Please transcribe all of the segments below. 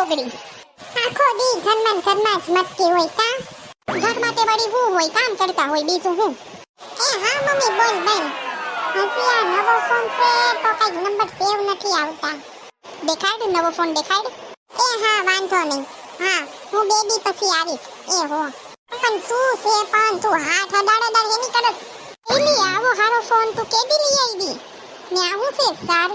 ગોગડી આખો દી ઘરમાં ઘરમાં જ મટકી હોય કા? ઘર તે વળી હું હોય, કામ કરતા હોય, બીજું હું? એ હા, મમ્મી, બોલ બેન. હજી આ નવો ફોન છે તો કંઈક નંબર સેવ નથી આવતા. દેખાડ, નવો ફોન દેખાડ. એ હા, વાંધો નહીં. હા, હું બે દી પછી આવીશ. એ હો. પણ શું છે પણ તું હાથ અડાડ અડાડ એની કરે એલી આવો હારો ફોન તું કેદી લઈ આવી ને આવું છે, સાર?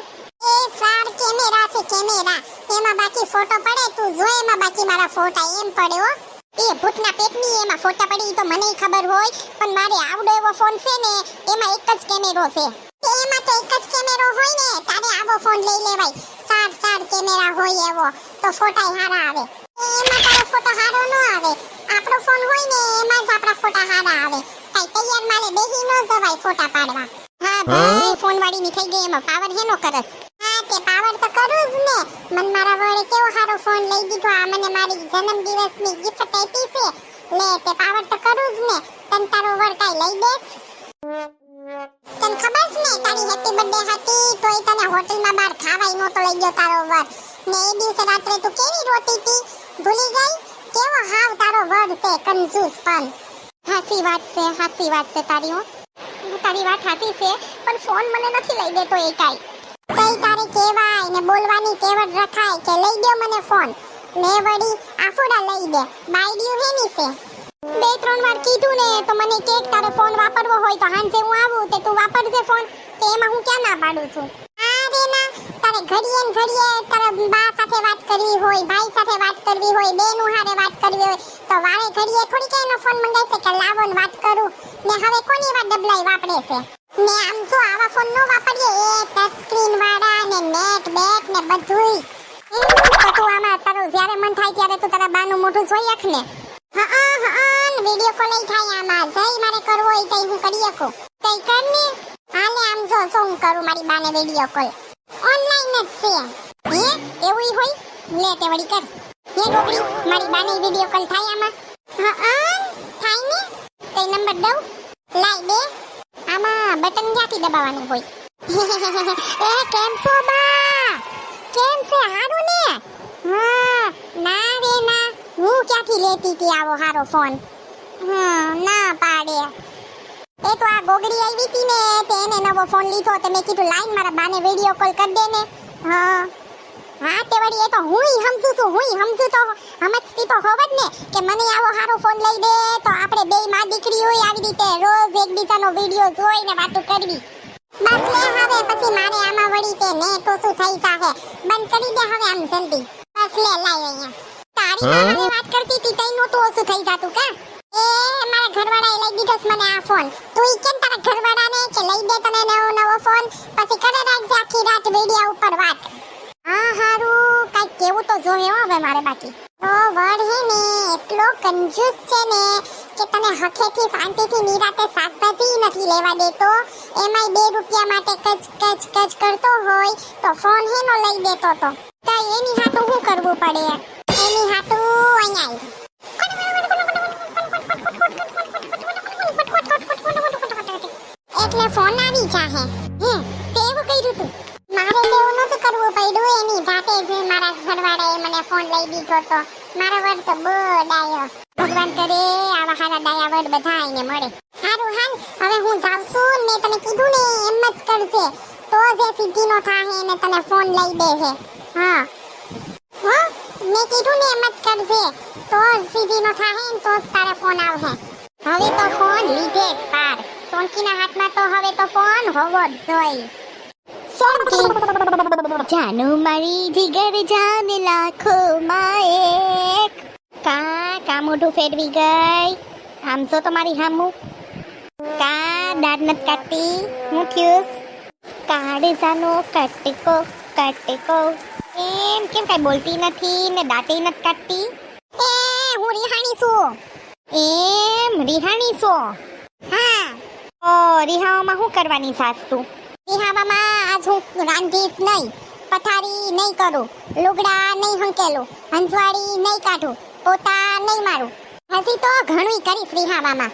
એ સાર કેમેરા છે કેમેરા. એમાં બાકી ફોટો પડે તું જો એમાં બાકી મારા ફોટા. એમ પડે હો. એ ભૂતના પેટની એમાં ફોટા પડી તો મને ખબર હોય પણ મારે આવડો એવો ફોન છે ને એમાં એક જ કેમેરો છે. એમાં તો એક જ કેમેરો હોય ને તારે આવો ફોન લઈ લેવાય. સાર સાર કેમેરા હોય એવો તો ફોટા હારા આવે. એમાં તારો ફોટો હારો ન આવે. આપણો ફોન હોય ને એમાં જ આપણા ફોટા હારા આવે. કઈ તૈયાર મારે બેહી ન જવાય ફોટા પાડવા. હા ભાઈ ફોન વાળી ની થઈ ગઈ એમાં પાવર હેનો કરસ. હા તે પાવર તો કરું જ ને. મન મારા વડે કેવો સારો ફોન લઈ દીધો. આ મને મારી જન્મદિવસની ગિફ્ટ આપી છે. લે, તે પાવર તો કરું જ ને. તન તારો વર કાઈ લઈ દે તને ખબર છે ને તારી હેપી બર્થડે હતી, તોય તને હોટલમાં બહાર ખાવાય નહોતો લઈ ગયો તારો વર. ને એ દિવસે રાત્રે તું કેવી રોતી હતી? ભૂલી ગઈ? કેવો હાવ તારો વર છે કંજૂસ પણ. હાસી વાત છે, હાસી વાત છે તારી હો. તારી વાત સાચી છે, પણ ફોન મને નથી લઈ દેતો એ કાઈ. કઈ તારે કહેવાય ને બોલવાની ટેવડ રખાય કે લઈ દો મને ફોન. ને વળી આફોડા લઈ દે. બાયડીયું હેની છે. બે, ત્રણ વાર કીધું ને તો મને કે તારે ફોન વાપરવો હોય તો હાંજે હું આવું તે તું વાપરજે ફોન. તો એમાં હું ક્યાં ના પાડું છું? અરે ના તારે ઘડીએ ને ઘડીએ તારા બા સાથે વાત કરવી હોય, ભાઈ સાથે વાત કરવી હોય, બેનું હારે વાત કરવી હોય, તો વારે ઘડીએ થોડી કે એનો ફોન મંગાવી કે લાવો ને વાત કરું. ને હવે કોની વાત ડબલાઈ વાપરે છે? ને આમ જો આવા ફોન નો વાપરીએ. એ ટચ સ્ક્રીન વાળા ને નેટ બેટ ને એમ તો તું આમાં તારું જ્યારે મન થાય ત્યારે તું તારા બાનું મોઢું જોઈ આખ ને. હા હા વિડિયો કોલ થાય આમાં. જઈ મારે કરવો હોય તઈ હું કરી શકું. તઈ કર ને. હાલે આમ જો, શું હું કરું મારી બાને વિડિયો કોલ ઓનલાઈન જ છે. હે? એવું હોય? લે તે વળી કર. હે ગોગડી મારી બાને વિડિયો કોલ થાય આમાં? હા થાય ને? તઈ નંબર દઉં. લાઈ દે બટન ક્યાંથી દબાવવાનું હોય? એ કેમ છો બા! કેમ છે હારું ને? હા, ના રે, ના. હું ક્યાંથી લેતી હતી આવો હારો ફોન? હા, ના પાડે. એ તો આ ગોગડી આવી હતી ને, તે એને નવો ફોન લીધો, તો મેં કીધું, લાઈન મારા બાને વીડિયો કોલ કરી દે ને. હા. હા તે વળી એ તો હુંય સમજુ છું હુંય સમજુ તો સમજતી તો હોવ જ ને કે મને આવો હારો ફોન લઈ દે તો આપણે બે માં દીકરી હોય આવી રીતે રોજ એકબીજાનો વિડિયો જોઈને વાતો કરવી. બસ લે હવે પછી મારે આમાં વળી તે નેટ ઓછું થઈ જાહે. બંધ કરી દે હવે આમ જલ્દી. બસ લે લાય અહીંયા. તારી હારે વાત કરતી હતી તઈ નહોતું ઓછું થઈ જાતું કા? એ મારા ઘરવાળાએ લઈ દીધો મને આ ફોન તું ઈ કેમ તારા ઘરવાળાને કે લઈ દે તને નવો નવો ફોન પછી કરે રાખજે આખી રાત વિડિયા ઉપર વાત. હા કઈ કેવું તો જોઈએ હવે મારે બાકી. તો વડ ને, એટલો કંજૂસ છે ને કે તને હખેથી, શાંતિથી, નિરાતે શાકભાજી નથી લેવા દેતો. એમાંય બે રૂપિયા માટે કચ કચ કચ કરતો હોય તો ફોન હેનો લઈ દેતો તો. તો એની હાટું શું કરવું પડે ઘરવાળાએ મને ફોન લઈ દીધો તો મારો વર તો બહુ ડાયો ભગવાન કરે, આવા હારા ડાયા વર બધા આઈને મળે. હારું હાલ હવે હું જાઉં છું ને તને કીધું ને એમ જ કરજે. તો જે સિદ્ધિનો થાહે ને તને ફોન લઈ દે છે હા. હો, મેં કીધું ને એમ જ કરજે. તો સિદ્ધિનો થાહે ને તો જ તારે ફોન આવશે હવે તો ફોન લીધે જ પાર સોનકીના હાથમાં તો હવે તો ફોન હોવો જ જોઈએ. સોનકી. જાનું મારી જીગર જાન લાખો માએ કા કા મોઢું ફેરવી ગઈ? આમ તો મારી હામું. કા દાંત નત કાઢતી? હું થયું? કાઢ જાનો કટકો કટકો. એમ કેમ કઈ બોલતી નથી ને દાંતી નથી કાઢતી? એ, હું રિહાણી છું. એમ, રિહાણી છો? હા. ઓ, રિહાવામાં શું કરવાની સાસ? તું રિહાવામાં આજ હું રાંધીશ નહીં. પથારી નહીં કરું લુગડા નહીં હંકેલું હંસવાળી નહીં કાઢું પોતા નહીં મારું. હજી તો ઘણું કરીશ રિહાવામાં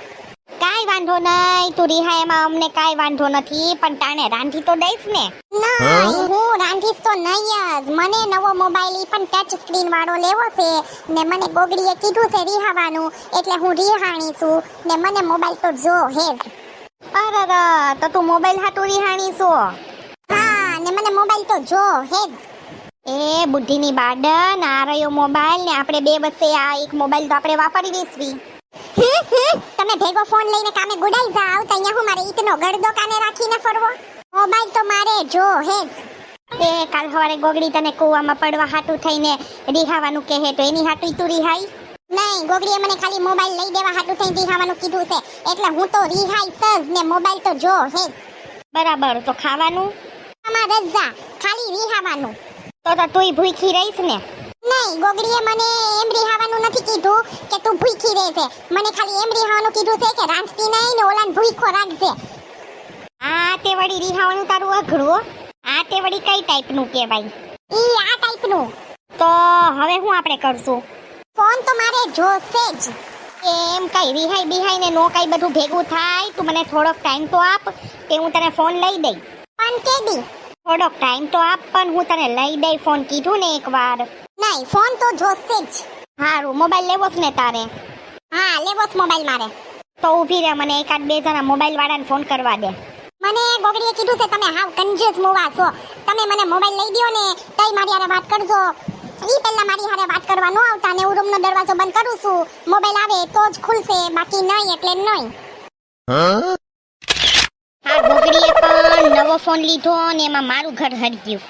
કાંઈ વાંધો નહીં તું રિહાય એમાં અમને કાંઈ વાંધો નથી પણ તાણે રાંધી તો દઈશ ને. નહીં હું રાંધીશ તો નહીં જ. મને નવો મોબાઈલ પણ ટચ સ્ક્રીન વાળો લેવો છે ને મને ગોગડીએ કીધું છે રિહાવાનું એટલે હું રિહાણી છું ને મને મોબાઈલ તો જો હે જ. અરર તો તું મોબાઈલ હાટું રિહાણી છું? ને મને મોબાઈલ તો જો હે એ બુદ્ધિની બાડન આ રહ્યો મોબાઈલ ને આપણે બે વચ્ચે આ એક મોબાઈલ તો આપણે વાપરી હમ. તમે ભેગો ફોન લઈને કામે ગુડાઈ જાવ તો અહીંયા હું મારે ઈટનો ગળદો કાને રાખીને ફરવો? મોબાઈલ તો મારે, જો હે એ કાલ સવારે ગોગડી તને કૂવામાં પડવા હાટું થઈને રિહાવાનું કહે તો એની હાટું તું રિહાઈ નહીં, ગોગડીએ મને ખાલી મોબાઈલ લઈ દેવા હાટું થઈને રીહાવાનું કીધું છે. એટલે હું તો રીહાઈશ સજ ને મોબાઈલ તો જો હે બરાબર, તો ખાવાનું? આમાં રજા. ખાલી રીહાવાનું. તો તો તુંય ભૂખી રહીશ ને. નહીં, ગોગડીએ મને એમ રીહાવાનું નથી કીધું કે તું ભૂખી રહેશે મને ખાલી એમ રીહાવાનું કીધું છે કે રાંધતી નહીં ને ઓલાને ભૂખો રાખજે. આ તે વળી રિહાવાનું તારું અઘરું આ તે વળી કઈ ટાઈપનું કહેવાય? ઈ આ ટાઈપનું તો હવે હું આપણે કરશું? ફોન તો મારે જોશે જ. એમ કઈ રિહાઈ બિહાઈ ને નો કઈ બધું ભેગું થાય, તું મને થોડોક ટાઈમ તો આપ કે હું તને ફોન લઈ દઈ. પણ કેદી? થોડોક ટાઈમ તો આપ પણ હું તને લઈ દઈ ફોન કીધું ને એકવાર. નહીં ફોન તો જોશે જ. હારું મોબાઈલ લેવો છે ને તારે. હા લેવો જ મોબાઈલ મારે. તો ઊભી રહે મને એકાદ બે જણા મોબાઈલ વાળાને ફોન કરવા દે. મને ગોગડીએ કીધું છે તમે હાવ કંજૂસ મોવા છો. તમે મને મોબાઈલ લઈ દો ને તઈ મારી હારે વાત કરજો. ઈ પહેલા મારી હારે વાત કરવા નો આવતા ને હું રૂમનો દરવાજો બંધ કરું છું. મોબાઈલ આવે તો જ ખુલશે બાકી નહીં એટલે નહીં. નવો ફોન લીધો અને એમાં મારું ઘર હરી ગયું